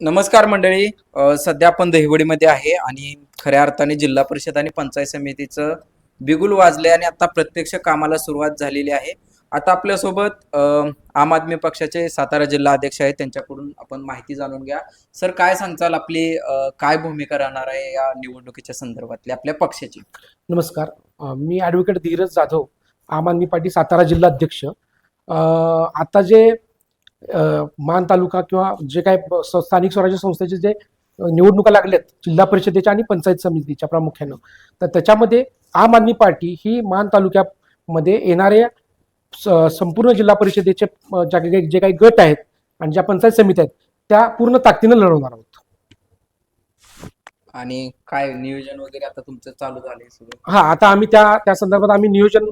नमस्कार मंडळी. सध्या आपण दहिवडीमध्ये आहे आणि खऱ्या अर्थाने जिल्हा परिषद आणि पंचायत समितीचं बिगुल वाजले आणि आता प्रत्यक्ष कामाला सुरुवात झालेली आहे. आता आपल्यासोबत आम आदमी पक्षाचे सातारा जिल्हा अध्यक्ष आहेत. त्यांच्याकडून आपण माहिती जाणून घ्या. सर काय सांगचाल आपली काय भूमिका राहणार आहे या निवडणुकीच्या संदर्भातली आपल्या पक्षाची? नमस्कार. मी ॲडव्होकेट धीरज जाधव आम आदमी पार्टी सातारा जिल्हा अध्यक्ष. आता जे मान तालुका किंवा जे काय स्थानिक स्वराज्य संस्थेचे जे निवडणुका लागल्यात जिल्हा परिषदेच्या आणि पंचायत समितीच्या प्रामुख्यानं. तर त्याच्यामध्ये आम आदमी पार्टी ही मान तालुक्यामध्ये येणाऱ्या संपूर्ण जिल्हा परिषदेचे ज्या काही जे काही गट आहेत आणि ज्या पंचायत समित्या आहेत त्या पूर्ण ताकदीनं लढवणार आहोत. आणि काय नियोजन वगैरे आता तुमचं चालू झालंय हा आता आम्ही त्या त्या संदर्भात आम्ही नियोजन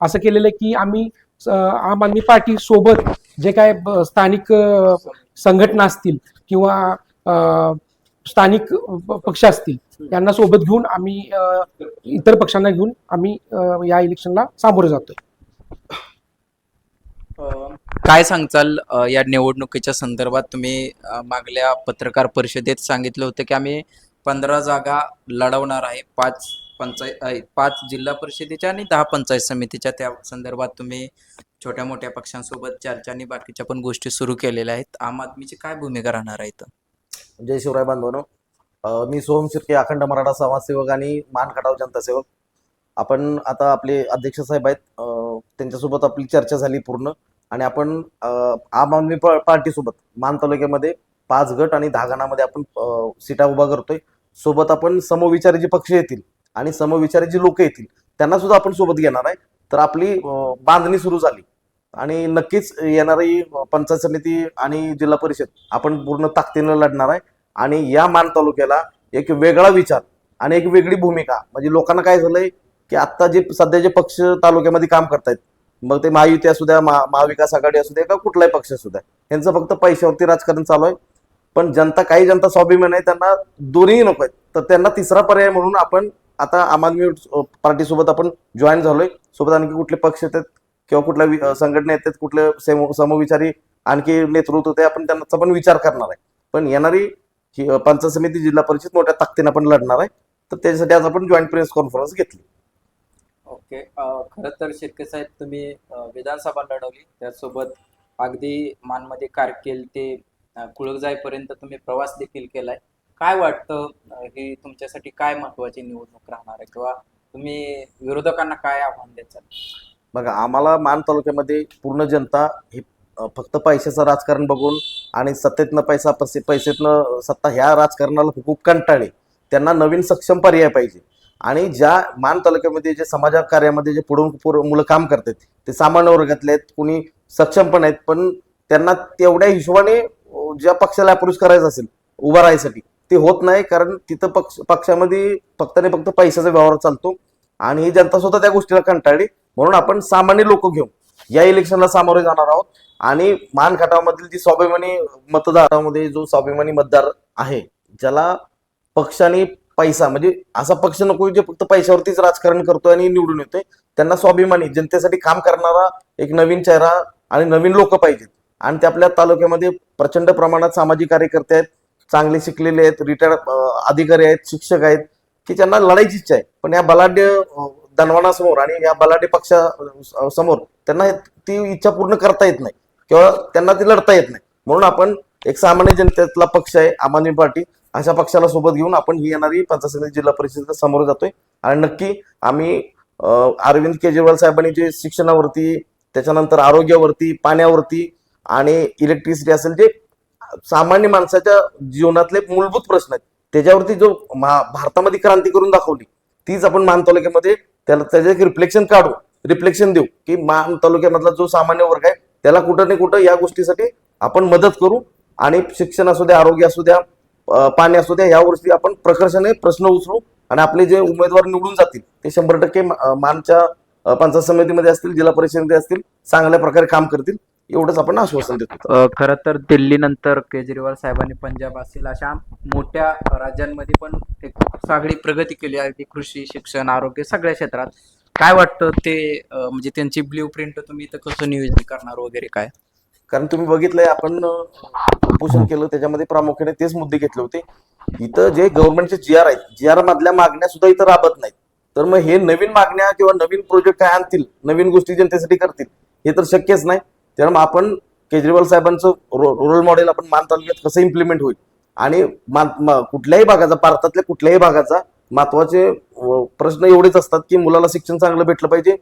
असं केलेलं आहे की आम्ही आम आदमी पार्टी सोबत जे काय स्थानिक संघटना असतील किंवा अ, स्थानिक पक्ष असतील यांना सोबत घेऊन आम्ही इतर पक्षांना घेऊन आम्ही या इलेक्शनला सामोरे जातोय. काय सांगचाल या निवडणुकीच्या संदर्भात तुम्ही मागल्या पत्रकार परिषदेत सांगितलं होतं की आम्ही पंधरा जागा लढवणार आहे पाच पंचायत पाच जिल्हा परिषदेच्या आणि दहा पंचायत समितीच्या त्या संदर्भात तुम्ही छोट्या मोठ्या पक्षांसोबत चर्चा आणि बाकीच्या पण गोष्टी सुरू केलेल्या आहेत. आम आदमीची काय भूमिका राहणार आहे इथं? जय शिवराय बांधवानो. मी सोहम शिर्के अखंड मराठा समाजसेवक आणि मान खटाव जनता सेवक आपण आता आपले अध्यक्ष साहेब आहेत. त्यांच्यासोबत आपली चर्चा झाली पूर्ण. आणि आपण आम आदमी पार्टीसोबत मान तालुक्यामध्ये पाच गट आणि दहा गणामध्ये आपण सीटा उभा करतोय. सोबत आपण समविचारी जे पक्ष येतील आणि समविचारी जी लोक येतील. त्यांना सुद्धा आपण सोबत घेणार आहे. तर आपली बांधणी सुरू झाली. आणि नक्कीच येणारी पंचायत समिती आणि जिल्हा परिषद आपण पूर्ण ताकदीनं लढणार आहे. आणि या मान तालुक्याला एक वेगळा विचार आणि एक वेगळी भूमिका. म्हणजे लोकांना काय झालंय की आता जे सध्या जे पक्ष तालुक्यामध्ये काम करतायत मग ते महायुती असू द्या महाविकास आघाडी असू द्या का कुठलाही पक्ष असू द्या यांचं फक्त पैशावरती राजकारण चालू आहे. पण जनता काही जनता स्वाभिमान आहे त्यांना दोन्ही नको आहेत. तर त्यांना तिसरा पर्याय म्हणून आपण आता आम आदमी पार्टी सोबत आपण जॉईन झालोय. सोबत आणखी कुठले पक्ष येतात किंवा कुठल्या संघटना येतात कुठले समविचारी आणखी नेतृत्व ते आपण त्यांचा पण विचार करणार आहे. पण येणारी पंच पंचायत समिती जिल्हा परिषद मोठ्या ताकदीनं आपण लढणार आहे. तर त्याच्यासाठी आज आपण जॉईंट प्रेस कॉन्फरन्स घेतली. ओके. खरं तर शेतके साहेब तुम्ही विधानसभा लढवली. त्यासोबत अगदी मानमध्ये कारकेल ते कुळगजाईपर्यंत कुळक तुम्ही प्रवास देखील केलाय. काय वाटतं? हे तुमच्यासाठी काय महत्वाची निवडणूक राहणार आहे? किंवा तुम्ही विरोधकांना काय आव्हान द्यायचं बघा आम्हाला मान तालुक्यामध्ये पूर्ण जनता ही फक्त पैशाचं राजकारण बघून आणि सत्तेतनं पैसा पैसे पैसेतनं सत्ता ह्या राजकारणाला खूप कंटाळे त्यांना नवीन सक्षम पर्याय पाहिजे. आणि ज्या मान तालुक्यामध्ये जे समाज कार्यामध्ये जे पुढून पुढं मुलं काम करतात ते सामान्य वर्गातले आहेत कुणी सक्षम पण आहेत पण त्यांना तेवढ्या हिशोबाने ज्या पक्षाला अप्रोच करायचं असेल उभा राहायसाठी ते होत नाही कारण तिथं पक्ष पक्षामध्ये फक्त आणि फक्त पैशाचा व्यवहार चालतो. आणि जनता सुद्धा त्या गोष्टीला कंटाळली. म्हणून आपण सामान्य लोक घेऊन या इलेक्शनला सामोरे जाणार आहोत. आणि मानखटावमधील जी स्वाभिमानी मतदारामध्ये जो स्वाभिमानी मतदार आहे ज्याला पक्षाने पैसा म्हणजे असा पक्ष नको जे फक्त पैशावरतीच राजकारण करतोय आणि निवडून येतोय. त्यांना स्वाभिमानी जनतेसाठी काम करणारा एक नवीन चेहरा आणि नवीन लोक पाहिजेत. आणि ते आपल्या तालुक्यामध्ये प्रचंड प्रमाणात सामाजिक कार्यकर्ते आहेत. चांगले शिकलेले आहेत रिटायर्ड अधिकारी आहेत शिक्षक आहेत की ज्यांना लढायची इच्छा आहे. पण या बलाढ्य अं, आणि या बलाढ्य पक्षा समोर त्यांना ती इच्छा पूर्ण करता येत नाही किंवा त्यांना ती लढता येत नाही. म्हणून आपण एक सामान्य जनतेतला पक्ष आहे आम आदमी पार्टी. अशा पक्षाला सोबत घेऊन आपण ही येणारी पंचायत जिल्हा परिषदेच्या समोर जातोय. आणि नक्की आम्ही अरविंद केजरीवाल साहेबांनी जे शिक्षणावरती त्याच्यानंतर आरोग्यावरती पाण्यावरती आणि इलेक्ट्रिसिटी असेल जे सामान्य माणसाच्या जीवनातले मूलभूत प्रश्न आहेत. त्याच्यावरती जो भारतामध्ये क्रांती करून दाखवली तीच आपण मान तालुक्यामध्ये त्याला त्याचे एक रिफ्लेक्शन काढू रिफ्लेक्शन देऊ की मान तालुक्यामधला जो सामान्य वर्ग आहे त्याला कुठं नाही कुठं या गोष्टीसाठी आपण मदत करू आणि शिक्षण असू द्या आरोग्य असू द्या पाणी असू द्या या गोष्टी आपण प्रकर्षाने प्रश्न उचलू आणि आपले जे उमेदवार निवडून जातील ते शंभर टक्के मानच्या पंचायत समितीमध्ये असतील जिल्हा परिषदेमध्ये असतील चांगल्या प्रकारे काम करतील. एवढंच आपण आश्वासन देतो खरं तर दिल्लीनंतर केजरीवाल साहेबांनी पंजाब असेल अशा मोठ्या राज्यांमध्ये पण एक सगळी प्रगती केली आहे ती कृषी शिक्षण आरोग्य सगळ्या क्षेत्रात. काय वाटतं ते म्हणजे त्यांची ब्ल्यू प्रिंट तुम्ही इथं कसं नियोजन करणार वगैरे काय? कारण तुम्ही बघितलंय आपण उपोषण केलं त्याच्यामध्ये प्रामुख्याने तेच मुद्दे घेतले होते. इथं जे गव्हर्नमेंटचे जी आर आहेत जी आर मधल्या मागण्या सुद्धा इथं राबत नाहीत. तर मग हे नवीन मागण्या किंवा नवीन प्रोजेक्ट काय आणतील नवीन गोष्टी जनतेसाठी करतील हे तर शक्यच नाही. त्यामुळे आपण केजरीवाल साहेबांचं रो रोल मॉडेल आपण मान तालुक्यात कसं इम्प्लिमेंट होईल? आणि कुठल्याही भागाचा भारतातल्या कुठल्याही भागाचा महत्त्वाचे प्रश्न एवढेच असतात की मुलाला शिक्षण चांगलं भेटलं पाहिजे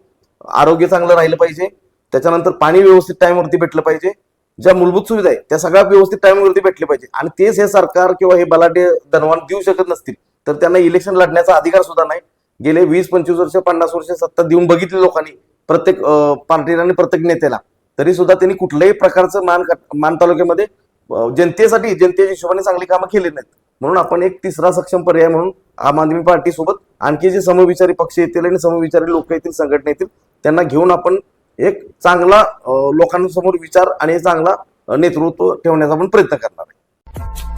आरोग्य चांगलं राहिलं पाहिजे त्याच्यानंतर पाणी व्यवस्थित टाइमवरती भेटलं पाहिजे ज्या मूलभूत सुविधा आहे त्या सगळ्या व्यवस्थित टाईमवरती भेटले पाहिजे. आणि तेच हे सरकार किंवा हे बलाढ्य धनवान देऊ शकत नसतील तर त्यांना इलेक्शन लढण्याचा अधिकार सुद्धा नाही. गेले वीस पंचवीस वर्ष पन्नास वर्ष सत्ता देऊन बघितली लोकांनी प्रत्येक पार्टीला आणि प्रत्येक नेत्याला. तरी सुद्धा त्यांनी कुठल्याही प्रकारचं मान मान तालुक्यामध्ये जनतेसाठी जनतेच्या हिशोबाने चांगली कामं केली नाहीत. म्हणून आपण एक तिसरा सक्षम पर्याय म्हणून आम आदमी पार्टी सोबत आणखी जे समविचारी पक्ष येतील आणि समविचारी लोक येतील संघटना येतील त्यांना घेऊन आपण एक चांगला लोकांसमोर विचार आणि चांगला नेतृत्व ठेवण्याचा आपण प्रयत्न करणार आहे.